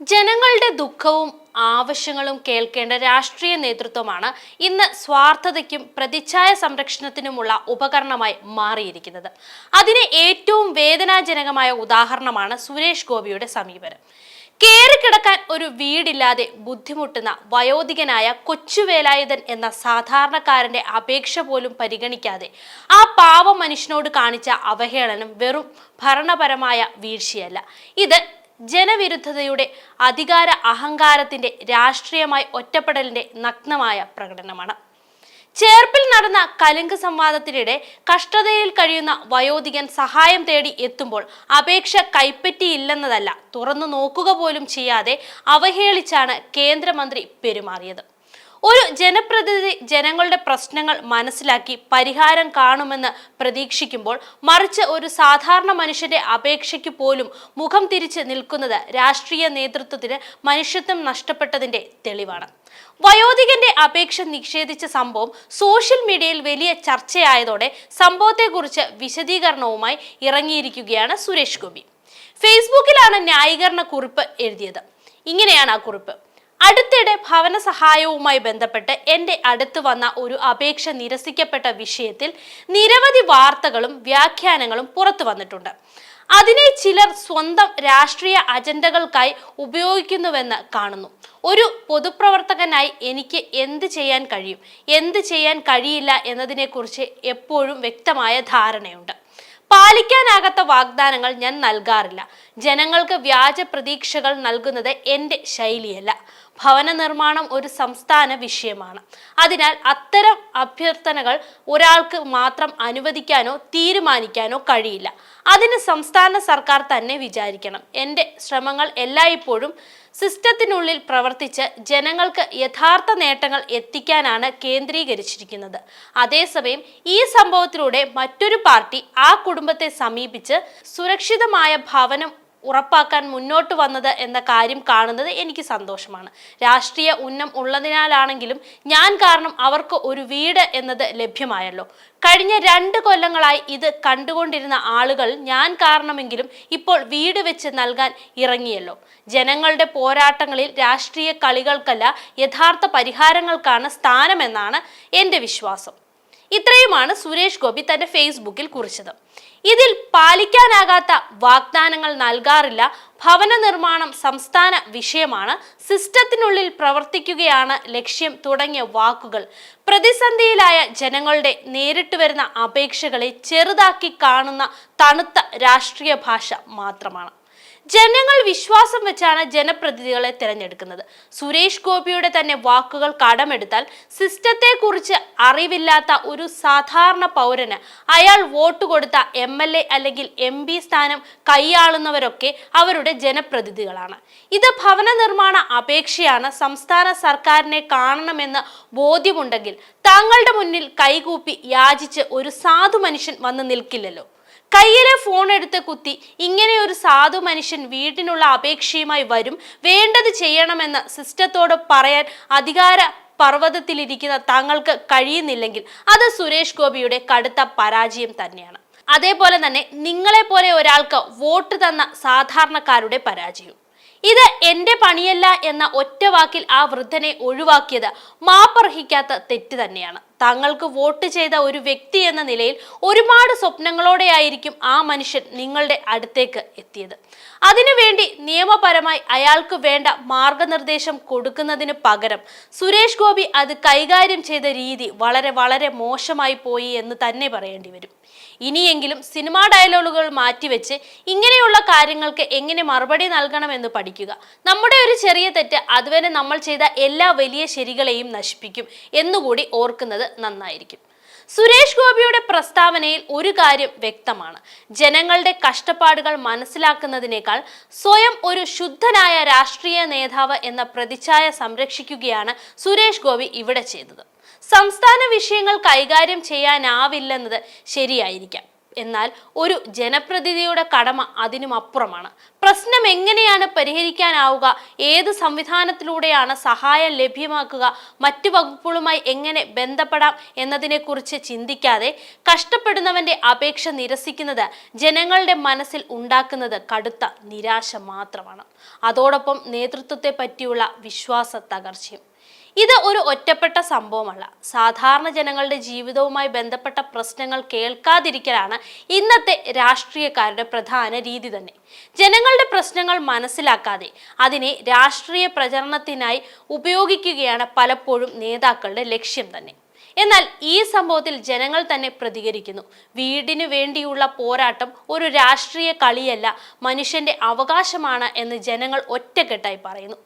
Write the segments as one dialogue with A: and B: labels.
A: ജനങ്ങളുടെ ദുഃഖവും ആവശ്യങ്ങളും കേൾക്കേണ്ട രാഷ്ട്രീയ നേതൃത്വമാണ് ഇന്ന് സ്വാർത്ഥതയ്ക്കും പ്രതിച്ഛായ സംരക്ഷണത്തിനുമുള്ള ഉപകരണമായി മാറിയിരിക്കുന്നത്. അതിന് ഏറ്റവും വേദനാജനകമായ ഉദാഹരണമാണ് സുരേഷ് ഗോപിയുടെ സമീപനം. കേറിക്കിടക്കാൻ ഒരു വീടില്ലാതെ ബുദ്ധിമുട്ടുന്ന വയോധികനായ കൊച്ചുവേലായുധൻ എന്ന സാധാരണക്കാരന്റെ അപേക്ഷ പോലും പരിഗണിക്കാതെ ആ പാവ മനുഷ്യനോട് കാണിച്ച അവഹേളനം വെറും ഭരണപരമായ വീഴ്ചയല്ല. ഇത് ജനവിരുദ്ധതയുടെ അധികാര അഹങ്കാരത്തിന്റെ രാഷ്ട്രീയമായി ഒറ്റപ്പെടലിന്റെ നഗ്നമായ പ്രകടനമാണ്. ചേർപ്പിൽ നടന്ന കലുങ്ക് സംവാദത്തിനിടെ കഷ്ടതയിൽ കഴിയുന്ന വയോധികൻ സഹായം തേടി എത്തുമ്പോൾ അപേക്ഷ കൈപ്പറ്റിയില്ലെന്നതല്ല തുറന്നു നോക്കുക പോലും ചെയ്യാതെ അവഹേളിച്ചാണ് കേന്ദ്രമന്ത്രി പെരുമാറിയത്. ഒരു ജനപ്രതിനിധി ജനങ്ങളുടെ പ്രശ്നങ്ങൾ മനസ്സിലാക്കി പരിഹാരം കാണുമെന്ന് പ്രതീക്ഷിക്കുമ്പോൾ മറിച്ച് ഒരു സാധാരണ മനുഷ്യന്റെ അപേക്ഷയ്ക്ക് പോലും മുഖം തിരിച്ച് നിൽക്കുന്നത് രാഷ്ട്രീയ നേതൃത്വത്തിന് മനുഷ്യത്വം നഷ്ടപ്പെട്ടതിന്റെ തെളിവാണ്. വയോധികന്റെ അപേക്ഷ നിഷേധിച്ച സംഭവം സോഷ്യൽ മീഡിയയിൽ വലിയ ചർച്ചയായതോടെ സംഭവത്തെക്കുറിച്ച് വിശദീകരണവുമായി ഇറങ്ങിയിരിക്കുകയാണ് സുരേഷ് ഗോപി. ഫേസ്ബുക്കിലാണ് ന്യായീകരണ കുറിപ്പ് എഴുതിയത്. ഇങ്ങനെയാണ് ആ കുറിപ്പ്. അടുത്തിടെ ഭവന സഹായവുമായി ബന്ധപ്പെട്ട് എന്റെ അടുത്ത് വന്ന ഒരു അപേക്ഷ നിരസിക്കപ്പെട്ട വിഷയത്തിൽ നിരവധി വാർത്തകളും വ്യാഖ്യാനങ്ങളും പുറത്തു വന്നിട്ടുണ്ട്. അതിനെ ചിലർ സ്വന്തം രാഷ്ട്രീയ അജണ്ടകൾക്കായി ഉപയോഗിക്കുന്നുവെന്ന് കാണുന്നു. ഒരു പൊതുപ്രവർത്തകനായി എനിക്ക് എന്ത് ചെയ്യാൻ കഴിയും? എന്ത് ചെയ്യാൻ കഴിയില്ല എന്നതിനെക്കുറിച്ച് എപ്പോഴും വ്യക്തമായ ധാരണയുണ്ട്. പാലിക്കാനാകാത്ത വാഗ്ദാനങ്ങൾ ഞാൻ നൽകാറില്ല. ജനങ്ങൾക്ക് വ്യാജ പ്രതീക്ഷകൾ നൽകുന്നത് എന്റെ ശൈലിയല്ല. ഭവന നിർമ്മാണം ഒരു സംസ്ഥാന വിഷയമാണ്. അതിനാൽ അത്തരം അഭ്യർത്ഥനകൾ ഒരാൾക്ക് മാത്രം അനുവദിക്കാനോ തീരുമാനിക്കാനോ കഴിയില്ല. അതിന് സംസ്ഥാന സർക്കാർ തന്നെ വിചാരിക്കണം. എന്റെ ശ്രമങ്ങൾ എല്ലായ്പ്പോഴും സിസ്റ്റത്തിനുള്ളിൽ പ്രവർത്തിച്ച് ജനങ്ങൾക്ക് യഥാർത്ഥ നേട്ടങ്ങൾ എത്തിക്കാനാണ് കേന്ദ്രീകരിച്ചിരിക്കുന്നത്. അതേസമയം ഈ സംഭവത്തിലൂടെ മറ്റൊരു പാർട്ടി ആ കുടുംബത്തെ സമീപിച്ച് സുരക്ഷിതമായ ഭവനം ഉറപ്പാക്കാൻ മുന്നോട്ട് വന്നത് എന്ന കാര്യം കാണുന്നത് എനിക്ക് സന്തോഷമാണ്. രാഷ്ട്രീയ ഉന്നം ഉള്ളതിനാലാണെങ്കിലും ഞാൻ കാരണം അവർക്ക് ഒരു വീട് എന്നത് ലഭ്യമായല്ലോ. കഴിഞ്ഞ രണ്ട് കൊല്ലങ്ങളായി ഇത് കണ്ടുകൊണ്ടിരുന്ന ആളുകൾ ഞാൻ കാരണമെങ്കിലും ഇപ്പോൾ വീട് വെച്ച് നൽകാൻ ഇറങ്ങിയല്ലോ. ജനങ്ങളുടെ പോരാട്ടങ്ങളിൽ രാഷ്ട്രീയ കളികൾക്കല്ല യഥാർത്ഥ പരിഹാരങ്ങൾക്കാണ് സ്ഥാനമെന്നാണ് എന്റെ വിശ്വാസം. ഇത്രയുമാണ് സുരേഷ് ഗോപി തന്റെ ഫേസ്ബുക്കിൽ കുറിച്ചത്. ഇതിൽ പാലിക്കാനാകാത്ത വാഗ്ദാനങ്ങൾ നൽകാറില്ല. ഭവന നിർമ്മാണം സംസ്ഥാന വിഷയമാണ്. സിസ്റ്റത്തിനുള്ളിൽ പ്രവർത്തിക്കുകയാണ് ലക്ഷ്യം തുടങ്ങിയ വാക്കുകൾ. പ്രതിസന്ധിയിലായ ജനങ്ങളുടെ നേരിട്ട് വരുന്ന അപേക്ഷകളെ ചെറുതാക്കി കാണുന്ന തണുത്ത രാഷ്ട്രീയ ഭാഷ മാത്രമാണ്. ജനങ്ങൾ വിശ്വാസം വെച്ചാണ് ജനപ്രതിനിധികളെ തിരഞ്ഞെടുക്കുന്നത്. സുരേഷ് ഗോപിയുടെ തന്നെ വാക്കുകൾ കടമെടുത്താൽ സിസ്റ്റത്തെക്കുറിച്ച് അറിവില്ലാത്ത ഒരു സാധാരണ പൗരന് അയാൾ വോട്ട് കൊടുത്ത എം എൽ എ അല്ലെങ്കിൽ എം പി സ്ഥാനം കൈയാളുന്നവരൊക്കെ അവരുടെ ജനപ്രതിനിധികളാണ്. ഇത് ഭവന നിർമ്മാണ അപേക്ഷയാണ് സംസ്ഥാന സർക്കാരിനെ കാണണമെന്ന് ബോധ്യമുണ്ടെങ്കിൽ താങ്കളുടെ മുന്നിൽ കൈകൂപ്പി യാചിച്ച് ഒരു സാധു മനുഷ്യൻ വന്ന് നിൽക്കില്ലല്ലോ. കയ്യിലെ ഫോൺ എടുത്ത് കുത്തി. ഇങ്ങനെ ഒരു സാധു മനുഷ്യൻ വീട്ടിനുള്ള അപേക്ഷയുമായി വരും. വേണ്ടത് ചെയ്യണമെന്ന് സിസ്റ്റത്തോട് പറയാൻ അധികാര പർവതത്തിലിരിക്കുന്ന താങ്കൾക്ക് കഴിയുന്നില്ലെങ്കിൽ അത് സുരേഷ് ഗോപിയുടെ കടുത്ത പരാജയം തന്നെയാണ്. അതേപോലെ തന്നെ നിങ്ങളെപ്പോലെ ഒരാൾക്ക് വോട്ട് തന്ന സാധാരണക്കാരുടെ പരാജയം ഇത് എന്റെ പണിയല്ല എന്ന ഒറ്റ വാക്കിൽ ആ വൃദ്ധനെ ഒഴിവാക്കിയത് മാപ്പർഹിക്കാത്ത തെറ്റ് തന്നെയാണ്. താങ്കൾക്ക് വോട്ട് ചെയ്ത ഒരു വ്യക്തി എന്ന നിലയിൽ ഒരുപാട് സ്വപ്നങ്ങളോടെയായിരിക്കും ആ മനുഷ്യൻ നിങ്ങളുടെ അടുത്തേക്ക് എത്തിയത്. അതിനുവേണ്ടി നിയമപരമായി അയാൾക്ക് വേണ്ട മാർഗനിർദ്ദേശം കൊടുക്കുന്നതിന് പകരം സുരേഷ് ഗോപി അത് കൈകാര്യം ചെയ്ത രീതി വളരെ വളരെ മോശമായി പോയി എന്ന് തന്നെ പറയേണ്ടി വരും. ഇനിയെങ്കിലും സിനിമാ ഡയലോഗുകൾ മാറ്റിവെച്ച് ഇങ്ങനെയുള്ള കാര്യങ്ങൾക്ക് എങ്ങനെ മറുപടി നൽകണമെന്ന് പഠിക്കുക. നമ്മുടെ ഒരു ചെറിയ തെറ്റ് അതുവരെ നമ്മൾ ചെയ്ത എല്ലാ വലിയ ശരികളെയും നശിപ്പിക്കും എന്നുകൂടി ഓർക്കുന്നത് നന്നായിരിക്കും. സുരേഷ് ഗോപിയുടെ പ്രസ്താവനയിൽ ഒരു കാര്യം വ്യക്തമാണ്. ജനങ്ങളുടെ കഷ്ടപ്പാടുകൾ മനസ്സിലാക്കുന്നതിനേക്കാൾ സ്വയം ഒരു ശുദ്ധനായ രാഷ്ട്രീയ നേതാവ് എന്ന പ്രതിച്ഛായ സംരക്ഷിക്കുകയാണ് സുരേഷ് ഗോപി ഇവിടെ ചെയ്തത്. സംസ്ഥാന വിഷയങ്ങൾ കൈകാര്യം ചെയ്യാനാവില്ലെന്നത് ശരിയായിരിക്കാം. എന്നാൽ ഒരു ജനപ്രതിനിധിയുടെ കടമ അതിനും അപ്പുറമാണ്. പ്രശ്നം എങ്ങനെയാണ് പരിഹരിക്കാനാവുക? ഏത് സംവിധാനത്തിലൂടെയാണ് സഹായം ലഭ്യമാക്കുക? മറ്റു വകുപ്പുകളുമായി എങ്ങനെ ബന്ധപ്പെടാം എന്നതിനെക്കുറിച്ച് ചിന്തിക്കാതെ കഷ്ടപ്പെടുന്നവന്റെ അപേക്ഷ നിരസിക്കുന്നത് ജനങ്ങളുടെ മനസ്സിൽ ഉണ്ടാക്കുന്നത് കടുത്ത നിരാശ മാത്രമാണ്. അതോടൊപ്പം നേതൃത്വത്തെ പറ്റിയുള്ള വിശ്വാസ തകർച്ചയും. ഇത് ഒരു ഒറ്റപ്പെട്ട സംഭവമല്ല. സാധാരണ ജനങ്ങളുടെ ജീവിതവുമായി ബന്ധപ്പെട്ട പ്രശ്നങ്ങൾ കേൾക്കാതിരിക്കലാണ് ഇന്നത്തെ രാഷ്ട്രീയക്കാരുടെ പ്രധാന രീതി തന്നെ. ജനങ്ങളുടെ പ്രശ്നങ്ങൾ മനസ്സിലാക്കാതെ അതിനെ രാഷ്ട്രീയ പ്രചരണത്തിനായി ഉപയോഗിക്കുകയാണ് പലപ്പോഴും നേതാക്കളുടെ ലക്ഷ്യം തന്നെ. എന്നാൽ ഈ സംഭവത്തിൽ ജനങ്ങൾ തന്നെ പ്രതികരിക്കുന്നു. വീടിനു വേണ്ടിയുള്ള പോരാട്ടം ഒരു രാഷ്ട്രീയ കളിയല്ല മനുഷ്യന്റെ അവകാശമാണ് എന്ന് ജനങ്ങൾ ഒറ്റക്കെട്ടായി പറയുന്നു.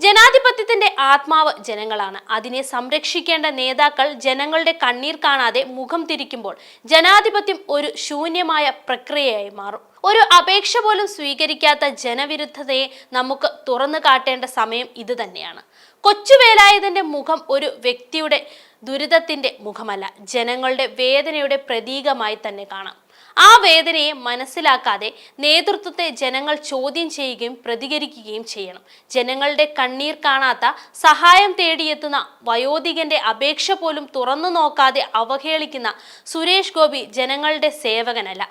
A: ജനാധിപത്യത്തിന്റെ ആത്മാവ് ജനങ്ങളാണ്. അതിനെ സംരക്ഷിക്കേണ്ട നേതാക്കൾ ജനങ്ങളുടെ കണ്ണീർ കാണാതെ മുഖം തിരിക്കുമ്പോൾ ജനാധിപത്യം ഒരു ശൂന്യമായ പ്രക്രിയയായി മാറും. ഒരു അപേക്ഷ പോലും സ്വീകരിക്കാത്ത ജനവിരുദ്ധതയെ നമുക്ക് തുറന്നു കാട്ടേണ്ട സമയം ഇത് തന്നെയാണ്. കൊച്ചുവേലായതിന്റെ മുഖം ഒരു വ്യക്തിയുടെ ദുരിതത്തിന്റെ മുഖമല്ല ജനങ്ങളുടെ വേദനയുടെ പ്രതീകമായി തന്നെ കാണാം. ആ വേദനയെ മനസ്സിലാക്കാതെ നേതൃത്വത്തെ ജനങ്ങൾ ചോദ്യം ചെയ്യുകയും പ്രതികരിക്കുകയും ചെയ്യണം. ജനങ്ങളുടെ കണ്ണീർ കാണാത്ത സഹായം തേടിയെത്തുന്ന വയോധികന്റെ അപേക്ഷ പോലും തുറന്നു നോക്കാതെ അവഹേളിക്കുന്ന സുരേഷ് ഗോപി ജനങ്ങളുടെ സേവകനല്ല.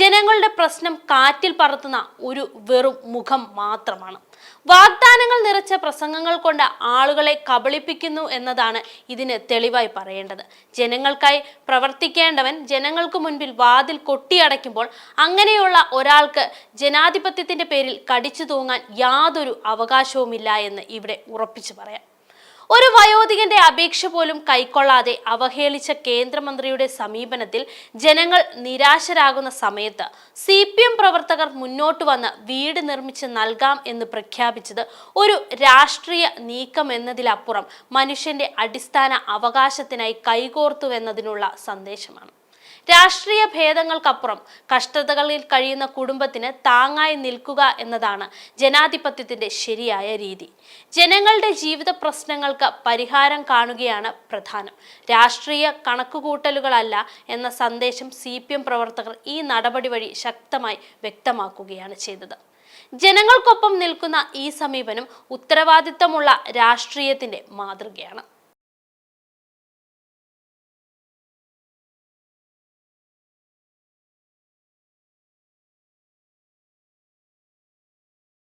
A: ജനങ്ങളുടെ പ്രശ്നം കാറ്റിൽ പറത്തുന്ന ഒരു വെറും മുഖം മാത്രമാണ്. വാഗ്ദാനങ്ങൾ നിറച്ച പ്രസംഗങ്ങൾ കൊണ്ട് ആളുകളെ കബളിപ്പിക്കുന്നു എന്നതാണ് ഇതിന് തെളിവായി പറയേണ്ടത്. ജനങ്ങൾക്കായി പ്രവർത്തിക്കേണ്ടവൻ ജനങ്ങൾക്ക് മുൻപിൽ വാതിൽ കൊട്ടിയടയ്ക്കുമ്പോൾ അങ്ങനെയുള്ള ഒരാൾക്ക് ജനാധിപത്യത്തിന്റെ പേരിൽ കടിച്ചു തൂങ്ങാൻ യാതൊരു അവകാശവുമില്ല എന്ന് ഇവിടെ ഉറപ്പിച്ചു പറയാം. ഒരു വയോധികന്റെ അപേക്ഷ പോലും കൈക്കൊള്ളാതെ അവഹേളിച്ച കേന്ദ്രമന്ത്രിയുടെ സമീപനത്തിൽ ജനങ്ങൾ നിരാശരാകുന്ന സമയത്ത് സി പി എം പ്രവർത്തകർ മുന്നോട്ട് വന്ന് വീട് നിർമ്മിച്ച് നൽകാം എന്ന് പ്രഖ്യാപിച്ചത് ഒരു രാഷ്ട്രീയ നീക്കം എന്നതിലപ്പുറം മനുഷ്യന്റെ അടിസ്ഥാന അവകാശത്തിനായി കൈകോർത്തുവെന്നതിനുള്ള സന്ദേശമാണ്. രാഷ്ട്രീയ ഭേദങ്ങൾക്കപ്പുറം കഷ്ടതകളിൽ കഴിയുന്ന കുടുംബത്തിന് താങ്ങായി നിൽക്കുക എന്നതാണ് ജനാധിപത്യത്തിന്റെ ശരിയായ രീതി. ജനങ്ങളുടെ ജീവിത പ്രശ്നങ്ങൾക്ക് പരിഹാരം കാണുകയാണ് പ്രധാനം. രാഷ്ട്രീയ കണക്കുകൂട്ടലുകളല്ല എന്ന സന്ദേശം സി പ്രവർത്തകർ ഈ നടപടി വഴി ശക്തമായി വ്യക്തമാക്കുകയാണ് ചെയ്തത്. ജനങ്ങൾക്കൊപ്പം നിൽക്കുന്ന ഈ സമീപനം ഉത്തരവാദിത്തമുള്ള രാഷ്ട്രീയത്തിന്റെ മാതൃകയാണ്.